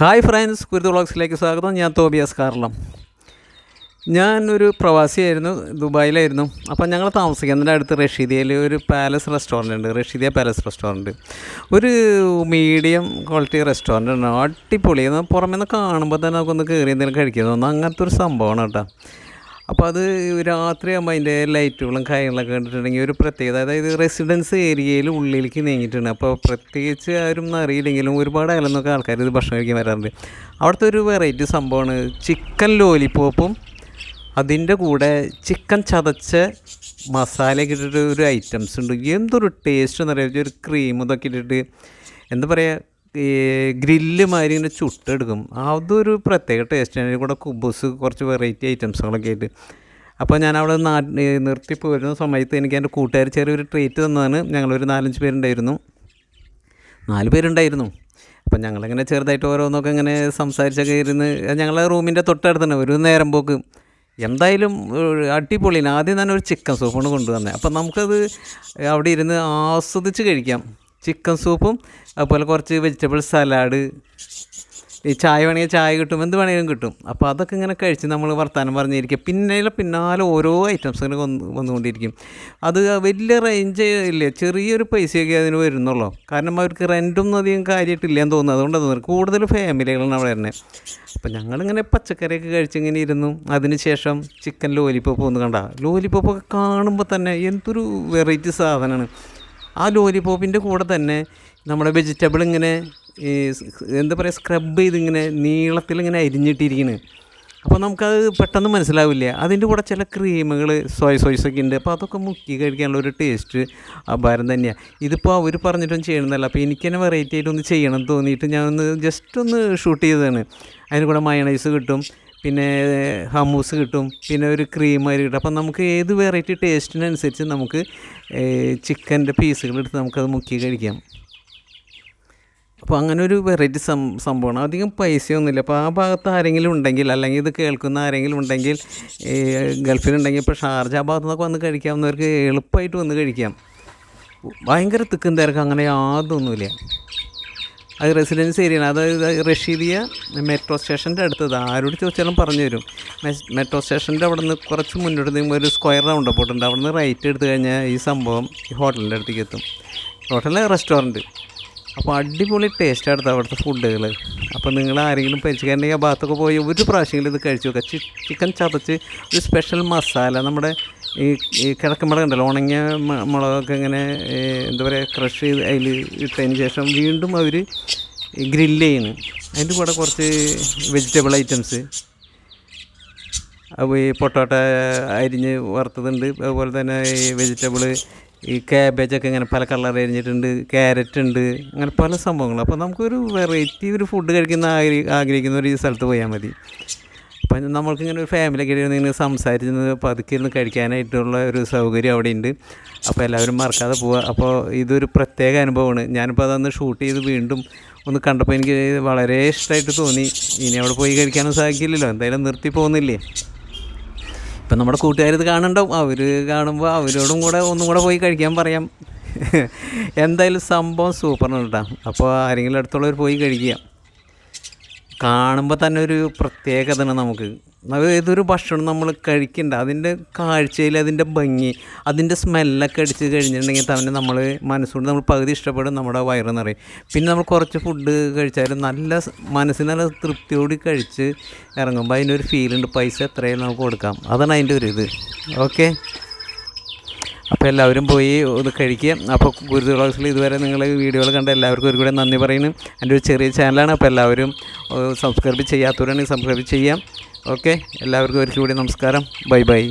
Hi friends കുരുത്ത് വ്ളോഗ്സിലേക്ക് സ്വാഗതം. ഞാൻ തോബിയാസ് കാർലം. ഞാനൊരു പ്രവാസിയായിരുന്നു ദുബായിലായിരുന്നു. അപ്പം ഞങ്ങൾ താമസിക്കുന്നതിന്റെ അടുത്ത് റഷീദിയയിൽ ഒരു പാലസ് റെസ്റ്റോറന്റ് ഉണ്ട് റഷീദിയ പാലസ് റെസ്റ്റോറന്റ് ഒരു മീഡിയം ക്വാളിറ്റി റെസ്റ്റോറന്റ് ആണ്. അടിപൊളി. പുറമേ നിന്ന് കാണുമ്പോൾ തന്നെ നമുക്കൊന്ന് കയറി എന്തെങ്കിലും കഴിക്കാൻ തോന്നുന്നു. അങ്ങനത്തെ ഒരു സംഭവമാണ് കേട്ടോ. അപ്പോൾ അത് രാത്രിയാകുമ്പോൾ അതിന്റെ ലൈറ്റുകളും കാര്യങ്ങളൊക്കെ കണ്ടിട്ടുണ്ടെങ്കിൽ ഒരു പ്രത്യേകത അതായത് റെസിഡൻസ് ഏരിയയിൽ ഉള്ളിലേക്ക് നീങ്ങിയിട്ടുണ്ട്. അപ്പോൾ പ്രത്യേകിച്ച് ആരും അറിയില്ലെങ്കിലും ഒരുപാട് അകലെന്നൊക്കെ ആൾക്കാർ ഇത് ഭക്ഷണം കഴിക്കാൻ വരാറുണ്ട്. അവിടുത്തെ ഒരു വെറൈറ്റി സംഭവമാണ് ചിക്കൻ ലോലിപ്പോപ്പും അതിന്റെ കൂടെ ചിക്കൻ ചതച്ച മസാലയൊക്കെ ഇട്ടിട്ട് ഒരു ഐറ്റംസ് ഉണ്ട്. എന്തൊരു ടേസ്റ്റ് എന്ന് പറയുക ഒരു ക്രീം ഇതൊക്കെ ഇട്ടിട്ട്. എന്താ പറയുക ഗ്രില്ല് മാതിരി ഇങ്ങനെ ചുട്ടെടുക്കും. അതൊരു പ്രത്യേക ടേസ്റ്റ് അതിന്റെ കൂടെ കുബൂസ് കുറച്ച് വെറൈറ്റി ഐറ്റംസുകളൊക്കെ ആയിട്ട്. അപ്പോൾ ഞാൻ അവിടെ നാട്ടിൽ നിർത്തി പോരുന്ന സമയത്ത് എനിക്ക് എന്റെ കൂട്ടുകാർ ചെറിയൊരു ട്രീറ്റ് തന്നതാണ്. ഞങ്ങളൊരു നാലഞ്ച് പേരുണ്ടായിരുന്നു. നാല് പേരുണ്ടായിരുന്നു. അപ്പം ഞങ്ങളിങ്ങനെ ചെറുതായിട്ട് ഓരോന്നൊക്കെ ഇങ്ങനെ സംസാരിച്ചൊക്കെ ഇരുന്ന് ഞങ്ങളെ റൂമിന്റെ തൊട്ടടുത്ത് തന്നെ ഒരു നേരം പോക്ക്. എന്തായാലും അടിപൊളിയാണ്. ആദ്യം തന്നെ ഒരു ചിക്കൻ സൂപ്പ് സൂപ്പാണ് കൊണ്ടുവന്നത്. അപ്പം നമുക്കത് അവിടെ ഇരുന്ന് ആസ്വദിച്ച് കഴിക്കാം. ചിക്കൻ സൂപ്പും അതുപോലെ കുറച്ച് വെജിറ്റബിൾ സലാഡ് ഈ ചായ വേണമെങ്കിൽ ചായ കിട്ടും എന്ത് വേണമെങ്കിലും കിട്ടും. അപ്പോൾ അതൊക്കെ ഇങ്ങനെ കഴിച്ച് നമ്മൾ വർത്തമാനം പറഞ്ഞിരിക്കുക പിന്നെ പിന്നാലെ ഓരോ ഐറ്റംസ് ഇങ്ങനെ വന്ന് വന്നുകൊണ്ടിരിക്കും. അത് വലിയ റേഞ്ച് ഇല്ല? ചെറിയൊരു പൈസയൊക്കെ അതിന് വരുന്നുള്ളൂ. കാരണം അവർക്ക് റെന്റൊന്നും അധികം കാര്യമായിട്ടില്ല എന്ന് തോന്നുന്നു. അതുകൊണ്ട് തോന്നുന്നു. കൂടുതൽ ഫാമിലികളാണ് അവിടെ തന്നെ അപ്പോൾ ഞങ്ങളിങ്ങനെ പച്ചക്കറിയൊക്കെ കഴിച്ചിങ്ങനെ ഇരുന്നു. അതിന് ശേഷം ചിക്കൻ ലോലിപ്പോപ്പ് ഒന്ന് കണ്ട. ലോലിപ്പോപ്പൊക്കെ കാണുമ്പോൾ തന്നെ എന്തൊരു വെറൈറ്റി സാധനമാണ് ആ ലോലിപോപ്പിന്റെ കൂടെ തന്നെ നമ്മുടെ വെജിറ്റബിൾ ഇങ്ങനെ ഈ എന്താ പറയുക സ്ക്രബ് ചെയ്ത് ഇങ്ങനെ നീളത്തിലിങ്ങനെ അരിഞ്ഞിട്ടിരിക്കുന്നു അപ്പോൾ നമുക്കത് പെട്ടെന്ന് മനസ്സിലാവില്ല. അതിന്റെ കൂടെ ചില ക്രീമുകൾ സോയ സോയ്സൊക്കെ ഉണ്ട് അപ്പോൾ അതൊക്കെ മുക്കി കഴിക്കാനുള്ള ഒരു ടേസ്റ്റ് അപാരം തന്നെയാണ് ഇതിപ്പോൾ അവർ പറഞ്ഞിട്ടൊന്നും ചെയ്യണമെന്നല്ല അപ്പോൾ എനിക്ക് തന്നെ വെറൈറ്റി ആയിട്ടൊന്ന് ചെയ്യണം തോന്നിയിട്ട് ഞാനൊന്ന് ജസ്റ്റ് ഒന്ന് ഷൂട്ട് ചെയ്തതാണ്. അതിന് കൂടെ മയണൈസ് കിട്ടും. പിന്നെ ഹമ്മൂസ് കിട്ടും പിന്നെ ഒരു ക്രീം അരി കിട്ടും. അപ്പം നമുക്ക് ഏത് വെറൈറ്റി ടേസ്റ്റിനനുസരിച്ച് നമുക്ക് ചിക്കന്റെ പീസുകൾ എടുത്ത് നമുക്കത് മുക്കി കഴിക്കാം. അപ്പോൾ അങ്ങനെ ഒരു വെറൈറ്റി സം സംഭവമാണ്. അധികം പൈസയൊന്നുമില്ല. അപ്പോൾ ആ ഭാഗത്ത് ആരെങ്കിലും ഉണ്ടെങ്കിൽ അല്ലെങ്കിൽ ഇത് കേൾക്കുന്ന ആരെങ്കിലും ഉണ്ടെങ്കിൽ ഗൾഫിലുണ്ടെങ്കിൽ ഇപ്പോൾ ഷാർജ ഭാഗത്തു നിന്നൊക്കെ വന്ന് കഴിക്കാവുന്നവർക്ക് എളുപ്പമായിട്ട് വന്ന് കഴിക്കാം. ഭയങ്കര തിക്കും തിരക്ക് അങ്ങനെ യാതൊന്നുമില്ല. അത് റെസിഡൻസ് ഏരിയയാണ്. അതായത് റഷീദിയ മെട്രോ സ്റ്റേഷന്റെ അടുത്തത്. ആരോട് ചോദിച്ചാലും പറഞ്ഞു തരും. മെട്രോ സ്റ്റേഷന്റെ അവിടെ നിന്ന് കുറച്ച് മുന്നോട്ട് നീങ്ങുമ്പോൾ ഒരു സ്ക്വയർ റൗണ്ട് പോയിട്ടുണ്ട് അവിടെ നിന്ന് റൈറ്റ് എടുത്ത് കഴിഞ്ഞാൽ ഈ സംഭവം ഈ ഹോട്ടലിന്റെ അടുത്തേക്ക് എത്തും. ഹോട്ടലിലെ റെസ്റ്റോറന്റ്. അപ്പോൾ അടിപൊളി ടേസ്റ്റ് അടുത്ത അവിടുത്തെ ഫുഡുകൾ അപ്പോൾ നിങ്ങൾ ആരെങ്കിലും പരിചയക്കാരന്റെ ആ ഭാഗത്തൊക്കെ പോയി ഒരു പ്രാവശ്യമെങ്കിലും ഇത് കഴിച്ചു നോക്കുക ചിക്കൻ ചതച്ച് ഒരു സ്പെഷ്യൽ മസാല നമ്മുടെ ഈ ഈ കിഴക്കുമുളക് ഉണ്ടല്ലോ ഉണങ്ങിയ മുളകൊക്കെ ഇങ്ങനെ എന്താ പറയുക ക്രഷ് ചെയ്ത് അതിൽ ഇട്ടതിന് ശേഷം വീണ്ടും അവർ ഗ്രില്ല് ചെയ്യുന്നു. അതിന്റെ കൂടെ കുറച്ച് വെജിറ്റബിൾ ഐറ്റംസ് അപ്പോൾ ഈ പൊട്ടോട്ട അരിഞ്ഞ് വറുത്തതുണ്ട്. അതുപോലെ തന്നെ ഈ വെജിറ്റബിൾ ഈ ക്യാബേജൊക്കെ ഇങ്ങനെ പല കളർ അരിഞ്ഞിട്ടുണ്ട്. ക്യാരറ്റ് ഉണ്ട്. അങ്ങനെ പല സംഭവങ്ങളും. അപ്പോൾ നമുക്കൊരു വെറൈറ്റി ഒരു ഫുഡ് കഴിക്കുന്ന ആഗ്രഹിക്കുന്ന ഒരു സ്ഥലത്ത് പോയാൽ മതി. അപ്പം നമ്മൾക്കിങ്ങനെ ഒരു ഫാമിലിയൊക്കെ ഇരുന്ന് ഇങ്ങനെ സംസാരിച്ച് പതുക്കെ ഇരുന്ന് കഴിക്കാനായിട്ടുള്ള ഒരു സൗകര്യം അവിടെ ഉണ്ട് അപ്പോൾ എല്ലാവരും മറക്കാതെ പോവുക. അപ്പോൾ ഇതൊരു പ്രത്യേക അനുഭവമാണ്. ഞാനിപ്പോൾ അതൊന്ന് ഷൂട്ട് ചെയ്ത് വീണ്ടും ഒന്ന് കണ്ടപ്പോൾ എനിക്ക് വളരെ ഇഷ്ടമായിട്ട് തോന്നി. ഇനി അവിടെ പോയി കഴിക്കാനും സാധിക്കില്ലല്ലോ. എന്തായാലും നിർത്തി പോകുന്നില്ലേ? ഇപ്പം നമ്മുടെ കൂട്ടുകാരിത് കാണുന്നുണ്ടാവും അവർ കാണുമ്പോൾ അവരോടും കൂടെ ഒന്നും കൂടെ പോയി കഴിക്കാൻ പറയാം. എന്തായാലും സംഭവം സൂപ്പറാണ് കേട്ടോ. അപ്പോൾ ആരെങ്കിലും അടുത്തുള്ളവർ പോയി കഴിക്കുക. കാണുമ്പോൾ തന്നെ ഒരു പ്രത്യേകത നമുക്ക്. ഏതൊരു ഭക്ഷണം നമ്മൾ കഴിക്കണ്ട അതിന്റെ കാഴ്ചയിൽ അതിന്റെ ഭംഗി അതിന്റെ സ്മെല്ലൊക്കെ അടിച്ച് കഴിഞ്ഞിട്ടുണ്ടെങ്കിൽ തന്നെ നമ്മൾ മനസ്സുകൊണ്ട് നമ്മൾ പകുതി ഇഷ്ടപ്പെടും നമ്മുടെ വയറ് നിറയും. പിന്നെ നമ്മൾ കുറച്ച് ഫുഡ് കഴിച്ചാലും നല്ല മനസ്സിന് നല്ല തൃപ്തിയോടി കഴിച്ച് ഇറങ്ങുമ്പോൾ അതിനൊരു ഫീലുണ്ട് പൈസ എത്രയും നമുക്ക് കൊടുക്കാം. അതാണ് അതിന്റെ ഒരു ഇത്. ഓക്കെ അപ്പോൾ എല്ലാവരും പോയി ഒന്ന് കഴിക്കുക അപ്പോൾ ഗുരുതി വ്ളോഗ്സിൽ ഇതുവരെ നിങ്ങൾ വീഡിയോകൾ കണ്ട എല്ലാവർക്കും ഒരു കൂടെ നന്ദി പറയുന്നു. എന്റെ ഒരു ചെറിയ ചാനലാണ് അപ്പോൾ എല്ലാവരും സബ്സ്ക്രൈബ് ചെയ്യാത്തവരാണെങ്കിൽ സബ്സ്ക്രൈബ് ചെയ്യാം. ഓക്കെ? എല്ലാവർക്കും ഒരിക്കൽ കൂടി നമസ്കാരം. Bye bye.